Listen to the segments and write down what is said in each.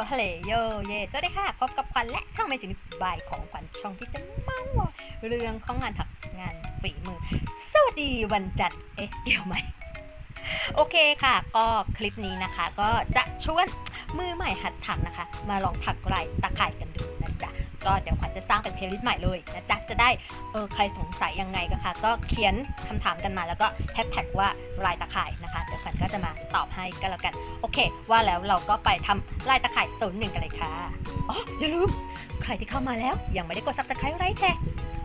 ลฮัลโหลโยเยสวัสดีค่ะ พบกับขวัญและช่องเมจินิบายของขวัญช่องที่จะเมาเรื่องของงานถักงานฝีมือ สวัสดีวันจันทร์เอ๊ะเกี่ยวไหม โอเคค่ะ ก็คลิปนี้นะคะ ก็จะชวนมือใหม่หัดถักนะคะ มาลองถักลายตะข่ายกันดู ก็เดี๋ยวขวัญจะสร้างเป็นเพลย์ลิสต์ใหม่เลยนะจ๊ะจะได้เออใครสงสัยยังไงก็ค่ะ ก็เขียนคำถามกันมาแล้วก็แฮชแท็กว่าลายตะข่ายนะคะเดี๋ยวขวัญก็จะมาตอบให้ก็แล้วกัน โอเค ว่าแล้วเราก็ไปทำลายตะข่ายโซนหนึ่งกันเลยค่ะอ๋ออย่าลืมใครที่เข้ามาแล้วยังไม่ได้กด subscribe ไลค์แชร์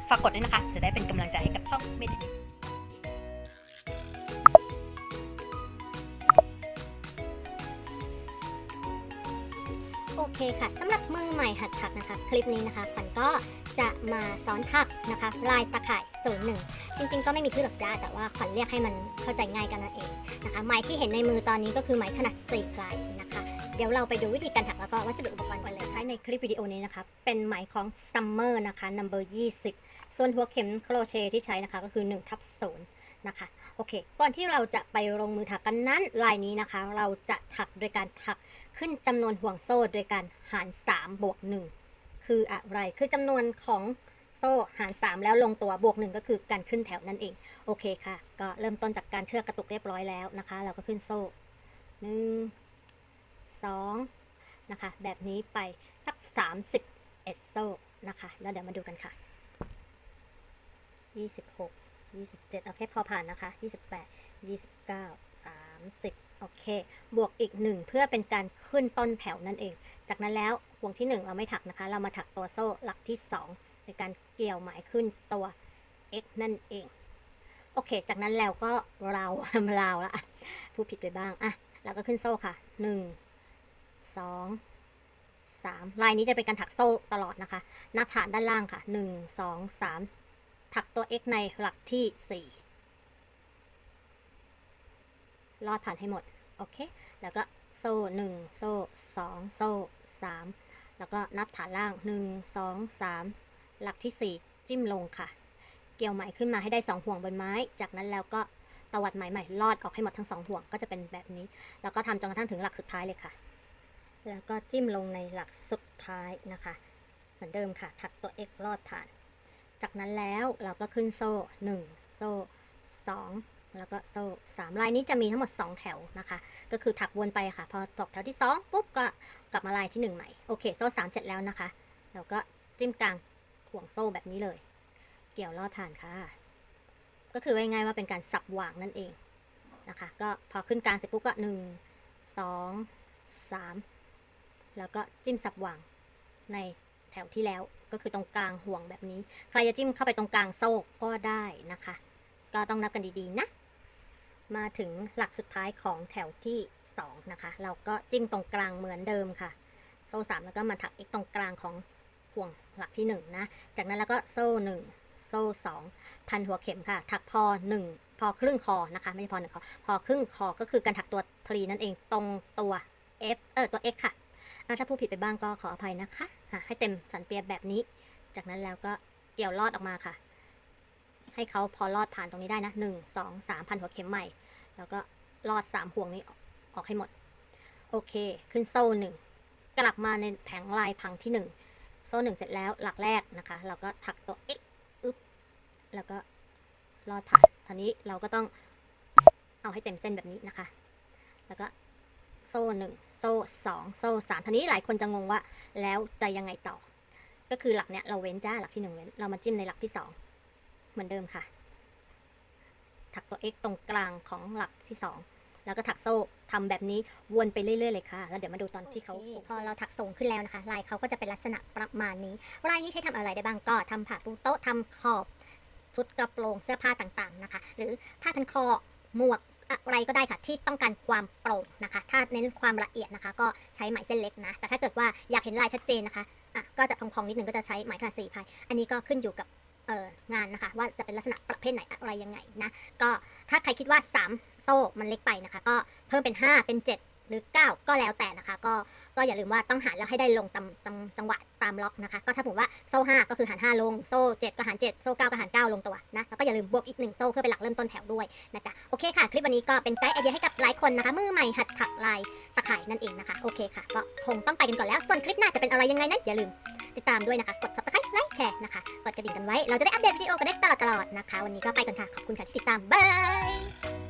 ฝากกดด้วยนะคะ จะได้เป็นกำลังใจให้กับช่องเมจิ เคค่ะสำหรับมือใหม่หัดถักนะคะคลิปนี้นะคะขวัญก็จะมาสอนถักนะคะลายตะข่ายศูนหนึ่งจริงๆ ก็ไม่มีชื่อหรอกจ้า แต่ว่าขวัญเรียกให้มันเข้าใจง่ายกันนั่นเองนะคะไหมที่เห็นในมือตอนนี้ก็คือไหมขนาด4ปลายนะคะ เดี๋ยวเราไปดูวิธีการถักแล้วก็วัสดุอุปกรณ์กันเลยใช้ในคลิปวิดีโอนี้นะคะ เป็นไหมของ Summer นะคะ number 20 ส่วนหัวเข็มโครเชต์ที่ใช้นะคะก็คือ1ทับ0 นะคะ โอเค ก่อนที่เราจะไปลงมือถักกันนั้นลายนี้นะคะ เราจะถักโดยการถักขึ้นจำนวนห่วงโซ่โดยการหาร3บวก1คืออะไร คือจำนวนของโซ่หาร 3 แล้วลงตัวบวก 1 ก็คือการขึ้นแถวนั่นเอง โอเคค่ะ ก็เริ่มต้นจากการเชือกกระตุกเรียบร้อยแล้วนะคะ เราก็ขึ้นโซ่ 1 2 นะคะ แบบนี้ไปสัก31โซ่นะคะ แล้วเดี๋ยวมาดูกันค่ะ 26 27โอเคพอผ่านนะคะ 28 29 30 โอเค บวกอีก 1 เพื่อเป็นการขึ้นต้นแถวนั่นเอง จากนั้นแล้วห่วงที่ 1 เราไม่ถักนะคะ เรามาถักตัวโซ่หลักที่ 2 ในการเกี่ยวหมายขึ้นตัว x นั่นเอง โอเค จากนั้นแล้วก็เราเราละพูดผิดไปบ้างอะเราก็ขึ้นโซ่ค่ะ 1 2 3ลายนี้จะเป็นการถักโซ่ตลอดนะคะ นับฐานด้านล่างค่ะ 1 2 3 ถักตัว x ในหลักที่ 4 ลอดผ่านให้หมด โอเค แล้วก็โซ่หนึ่งโซ่สองโซ่สามแล้วก็นับฐานล่างหนึ่งสองสามหลักที่สี่จิ้มลงค่ะ เกี่ยวไหมขึ้นมาให้ได้สองห่วงบนไม้ จากนั้นแล้วก็ตวัดไหมใหม่ลอดออกให้หมดทั้งสองห่วงก็จะเป็นแบบนี้ แล้วก็ทำจนกระทั่งถึงหลักสุดท้ายเลยค่ะ แล้วก็จิ้มลงในหลักสุดท้ายนะคะ เหมือนเดิมค่ะ ถักตัว x ลอดผ่าน จากนั้นแล้วเราก็ขึ้นโซ่หนึ่งโซ่สองแล้วก็โซ่สามลายนี้จะมีทั้งหมด 2 แถวนะคะ ก็คือถักวนไปค่ะ พอจบแถวที่ 2 ปุ๊บก็กลับมาลายที่ 1 ใหม่ โอเค โซ่ 3 เสร็จแล้วนะคะ เราก็จิ้มกลางห่วงโซ่แบบนี้เลย เกี่ยวลอดผ่านค่ะ ก็คือว่าง่ายๆว่าเป็นการสับหว่างนั่นเองนะคะ ก็พอขึ้นกลางเสร็จปุ๊บก็ 1 2 3 แล้วก็จิ้มสับหว่างใน ถวที่แล้ว ก็คือตรงกลางห่วงแบบนี้ ใครจะจิ้มเข้าไปตรงกลางโซ่ก็ได้นะคะ ก็ต้องนับกันดีๆนะ มาถึงหลักสุดท้ายของแถวที่ 2 นะคะ เราก็จิ้มตรงกลางเหมือนเดิมค่ะ โซ่3แล้วก็มาถักอีกตรงกลางของห่วงหลักที่1นะ จากนั้นแล้วก็โซ่ 1 โซ่ 2 พันหัวเข็มค่ะ ถักพอ 1 พอครึ่งคอนะคะ ไม่ใช่พอหนึ่งคอ พอครึ่งคอก็คือการถักตัวทรีนั่นเองตรงตัว F เออตัว X ค่ะ อะถ้าพูดผิดไปบ้างก็ขออภัยนะคะะให้เต็มสันเปียแบบนี้ จากนั้นแล้วก็เกี่ยวลอดออกมาค่ะ ให้เขาพอลอดผ่านตรงนี้ได้นะหนึ่งสองสามพันหัวเข็มใหม่ แล้วก็ลอดสามห่วงนี้ออกออกให้หมด โอเค ขึ้นโซ่หนึ่งกลับมาในแผงลายพังที่หนึ่งโซ่หนึ่งเสร็จแล้วหลักแรกนะคะ เราก็ถักตัว x อึ๊บแล้วก็ลอดผ่านทีนี้เราก็ต้องเอาให้เต็มเส้นแบบนี้นะคะ แล้วก็โซ่หนึ่ง โซ่สองโซ่สามทีนี้หลายคนจะงงว่า แล้วจะยังไงต่อ ก็คือหลักเนี้ยเราเว้นจ้าหลักที่หนึ่งเว้น เรามาจิ้มในหลักที่สองเหมือนเดิมค่ะ ถักตัว x ตรงกลางของหลักที่ 2 แล้วก็ถักโซ่ทำแบบนี้วนไปเรื่อยๆเลยค่ะ แล้วเดี๋ยวมาดูตอนที่เขาโอเคพอเราถักส่งขึ้นแล้วนะคะลายเขาก็จะเป็นลักษณะประมาณนี้ลายนี้ใช้ทำอะไรได้บ้างก็ทำผ้าปูโต๊ะทำขอบชุดกระโปรงเสื้อผ้าต่างๆนะคะ หรือผ้าพันคอหมวก อะไรก็ได้ค่ะที่ต้องการความโปร่งนะคะ ถ้าเน้นความละเอียดนะคะ ก็ใช้ไหมเส้นเล็กนะ แต่ถ้าเกิดว่าอยากเห็นลายชัดเจนนะคะอะก็จะพองๆนิดนึงก็จะใช้ไหมขนาดสี่พาย อันนี้ก็ขึ้นอยู่กับเอ่องานนะคะ ว่าจะเป็นลักษณะประเภทไหนอะไรยังไงนะ ก็ถ้าใครคิดว่า 3 โซ่มันเล็กไปนะคะ ก็เพิ่มเป็น 5 เป็น 7 หรือ 9 ก็แล้วแต่นะคะ ก็ก็อย่าลืมว่าต้องหารแล้วให้ได้ลงตามจังจังหวะามล็อกนะคะ ก็ถ้าผมว่าโซ่ 5 ก็คือหาร 5 ลง โซ่ 7 ก็หาร 7 โซ่ 9 ก็หาร 9 ลงตัวนะ แล้วก็อย่าลืมบวกอีก 1 โซ่เพื่อเป็นหลักเริ่มต้นแถวด้วยนะจ๊ะ โอเคค่ะ คลิปวันนี้ก็เป็นไกด์ไอเดียให้กับหลายคนนะคะ มือใหม่หัดถักลายตะข่ายนั่นเองนะคะ โอเคค่ะ ก็คงต้องไปกันก่อนแล้ว ส่วนคลิปหน้าจะเป็นอะไรยังไงนั้นอย่าลืมติดตามด้วยนะคะ กด subscribe ไลค์แชร์นะคะ กดกระดิ่งกันไว้ เราจะได้อัปเดตวิดีโอกันได้ตลอดๆนะคะ วันนี้ก็ไปกันค่ะ ขอบคุณค่ะที่ติดตามบาย